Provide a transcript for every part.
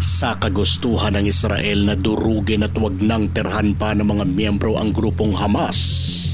Sa kagustuhan ng Israel na durugin at wag nang terhan pa ng mga miyembro ang grupong Hamas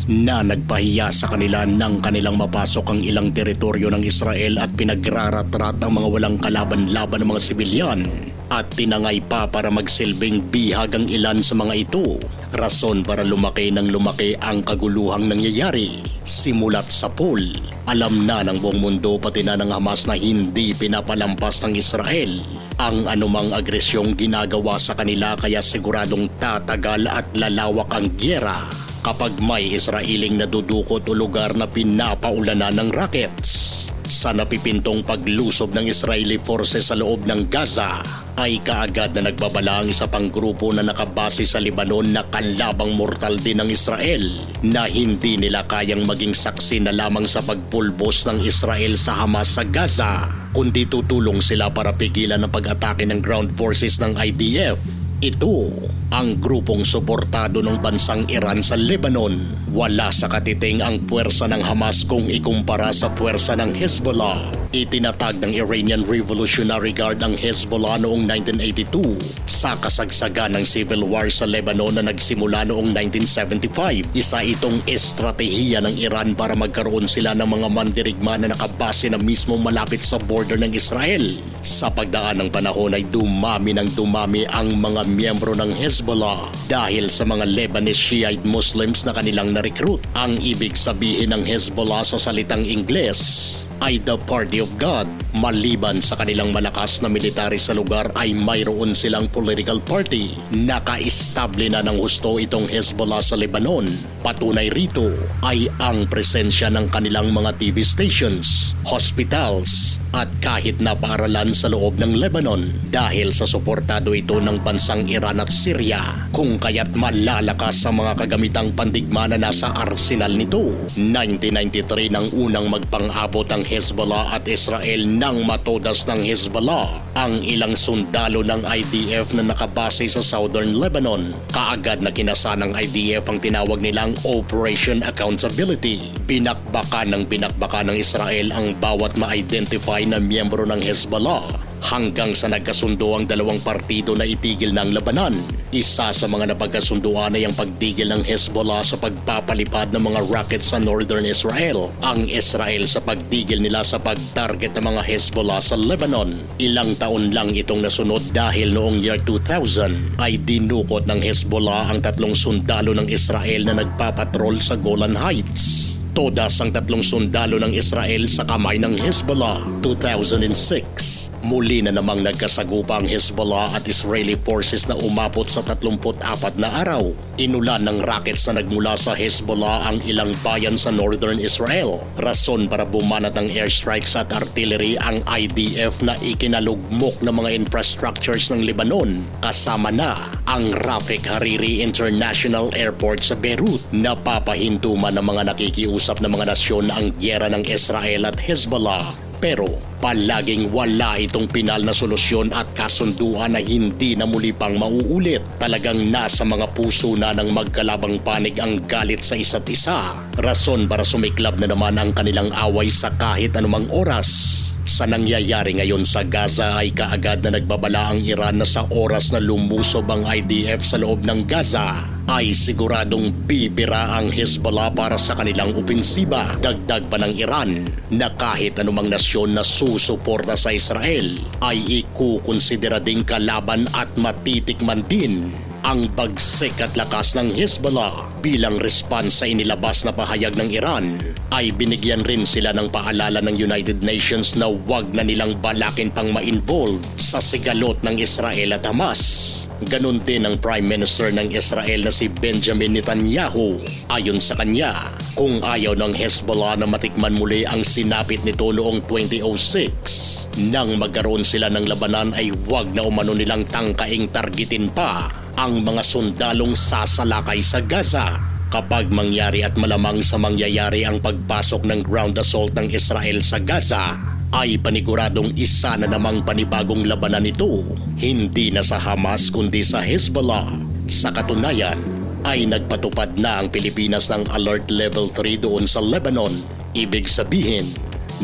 na nagpahiya sa kanila nang kanilang mapasok ang ilang teritoryo ng Israel at pinagrarat-rat ang mga walang kalaban-laban ng mga sibilyan at tinangay pa para magsilbing bihag ang ilan sa mga ito. Rason para lumaki ng lumaki ang kaguluhang nangyayari. Simulat sa pool, alam na ng buong mundo pati na ng Hamas na hindi pinapalampas ng Israel ang anumang agresyong ginagawa sa kanila kaya siguradong tatagal at lalawak ang gyera kapag may Israeling nadudukot o lugar na pinapaulanan ng rockets. Sa napipintong paglusob ng Israeli forces sa loob ng Gaza, ay kaagad na nagbabala ang isa pang grupo na nakabase sa Lebanon na kanlabang mortal din ng Israel na hindi nila kayang maging saksi na lamang sa pagpulbos ng Israel sa Hamas sa Gaza, kundi tutulong sila para pigilan ang pag-atake ng ground forces ng IDF ito ang grupong suportado ng bansang Iran sa Lebanon. Wala sa katiting ang puwersa ng Hamas kung ikumpara sa puwersa ng Hezbollah. Itinatag ng Iranian Revolutionary Guard ang Hezbollah noong 1982 sa kasagsagan ng civil war sa Lebanon na nagsimula noong 1975. Isa itong estratehiya ng Iran para magkaroon sila ng mga mandirigma na nakabase na mismo malapit sa border ng Israel. Sa pagdaan ng panahon ay dumami ng dumami ang mga miyembro ng Hezbollah dahil sa mga Lebanese Shiite Muslims na kanilang na-recruit. Ang ibig sabihin ng Hezbollah sa salitang Ingles ay the Party of God. Maliban sa kanilang malakas na military sa lugar ay mayroon silang political party. Naka-estable na ng husto itong Hezbollah sa Lebanon. Patunay rito ay ang presensya ng kanilang mga TV stations, hospitals, at kahit na paaralan sa loob ng Lebanon dahil sa suportado ito ng bansang Iran at Syria kung kaya't malalakas sa mga kagamitang pandigma na nasa arsenal nito. 1993 nang unang magpang-abot ang Hezbollah at Israel nang matodas ng Hezbollah ang ilang sundalo ng IDF na nakabase sa Southern Lebanon. Kaagad na kinasa ng IDF ang tinawag nilang Operation Accountability. Binakbakan ng binakbakan ng Israel ang bawat ma-identify na miyembro ng Hezbollah hanggang sa nagkasundo ang dalawang partido na itigil ng labanan. Isa sa mga napagkasunduan ay ang pagdigil ng Hezbollah sa pagpapalipad ng mga rockets sa northern Israel. Ang Israel sa pagdigil nila sa pag-target ng mga Hezbollah sa Lebanon. Ilang taon lang itong nasunod dahil noong year 2000 ay dinukot ng Hezbollah ang tatlong sundalo ng Israel na nagpapatrol sa Golan Heights. Todas ang tatlong sundalo ng Israel sa kamay ng Hezbollah 2006. Muli na namang nagkasagupa ang Hezbollah at Israeli forces na umabot sa 34 na araw. Inulan ng rockets na nagmula sa Hezbollah ang ilang bayan sa northern Israel. Rason para bumanat ng airstrikes at artillery ang IDF na ikinalugmok ng mga infrastructures ng Lebanon kasama na ang Rafik Hariri International Airport sa Beirut. Napapahintuman ng mga nakikiusap na mga nasyon ang gyera ng Israel at Hezbollah. Pero palaging wala itong pinal na solusyon at kasunduan na hindi na muli pang mauulit. Talagang nasa mga puso na ng magkalabang panig ang galit sa isa't isa. Rason para sumiklab na naman ang kanilang away sa kahit anumang oras. Sa nangyayari ngayon sa Gaza ay kaagad na nagbabala ang Iran na sa oras na lumusob ang IDF sa loob ng Gaza ay siguradong bibira ang Hezbollah para sa kanilang opensiba. Dagdag pa ng Iran na kahit anumang nasyon na susuporta sa Israel ay ikukonsidera ding kalaban at matitikman din ang bagsik at lakas ng Hezbollah bilang response sa inilabas na pahayag ng Iran ay binigyan rin sila ng paalala ng United Nations na wag na nilang balakin pang ma-involve sa sigalot ng Israel at Hamas. Ganon din ang Prime Minister ng Israel na si Benjamin Netanyahu. Ayon sa kanya, kung ayaw ng Hezbollah na matikman muli ang sinapit nito noong 2006, nang magkaroon sila ng labanan ay wag na umano nilang tangkaing targetin pa ang mga sundalong sasalakay sa Gaza kapag mangyari at malamang sa mangyayari ang pagpasok ng ground assault ng Israel sa Gaza ay paniguradong isa na namang panibagong labanan ito. Hindi na sa Hamas kundi sa Hezbollah. Sa katunayan, ay nagpatupad na ang Pilipinas ng Alert Level 3 doon sa Lebanon. Ibig sabihin,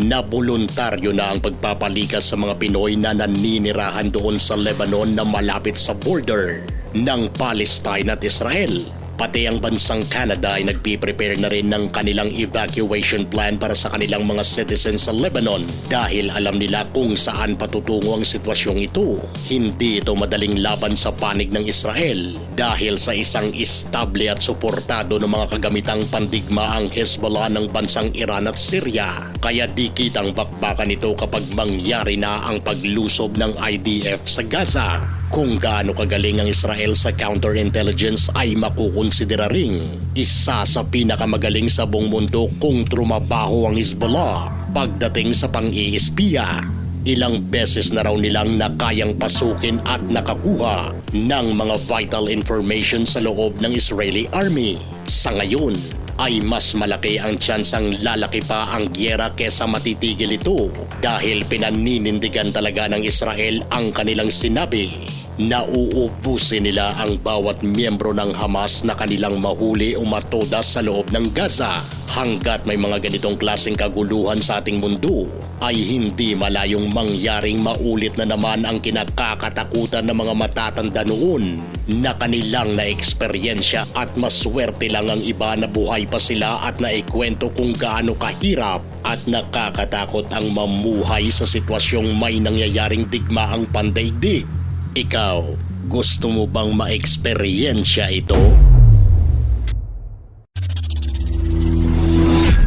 na voluntaryo na ang pagpapalikas sa mga Pinoy na naninirahan doon sa Lebanon na malapit sa border ng Palestine at Israel. Pati ang bansang Canada ay nagpiprepare na rin ng kanilang evacuation plan para sa kanilang mga citizens sa Lebanon dahil alam nila kung saan patutungo ang sitwasyong ito. Hindi ito madaling laban sa panig ng Israel dahil sa isang estable at suportado ng mga kagamitang pandigma ang Hezbollah ng bansang Iran at Syria. Kaya di kitang bakbakan ito kapag mangyari na ang paglusob ng IDF sa Gaza. Kung gaano kagaling ang Israel sa counterintelligence ay makukonsidera ring isa sa pinakamagaling sa buong mundo kung trumabaho ang Hezbollah pagdating sa pang-iispiya. Ilang beses na raw nilang nakayang pasukin at nakakuha ng mga vital information sa loob ng Israeli Army. Sa ngayon, ay mas malaki ang tsansang lalaki pa ang gyera kesa matitigil ito dahil pinaninindigan talaga ng Israel ang kanilang sinabi na uubusin nila ang bawat miyembro ng Hamas na kanilang mahuli o matodas sa loob ng Gaza. Hanggat may mga ganitong klaseng kaguluhan sa ating mundo, ay hindi malayong mangyaring maulit na naman ang kinakakatakutan ng mga matatanda noon na kanilang na-eksperyensya at maswerte lang ang iba na buhay pa sila at naikwento kung gaano kahirap at nakakatakot ang mamuhay sa sitwasyong may nangyayaring digmaang pandaigdig. Ikaw, gusto mo bang ma-eksperyensya ito?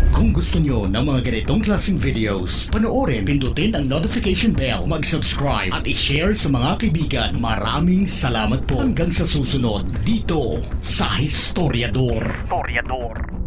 Kung gusto nyo ng mga ganitong klaseng videos, panoorin, pindutin ang notification bell, mag-subscribe at i-share sa mga kaibigan. Maraming salamat po hanggang sa susunod dito sa Historiador. Historiador.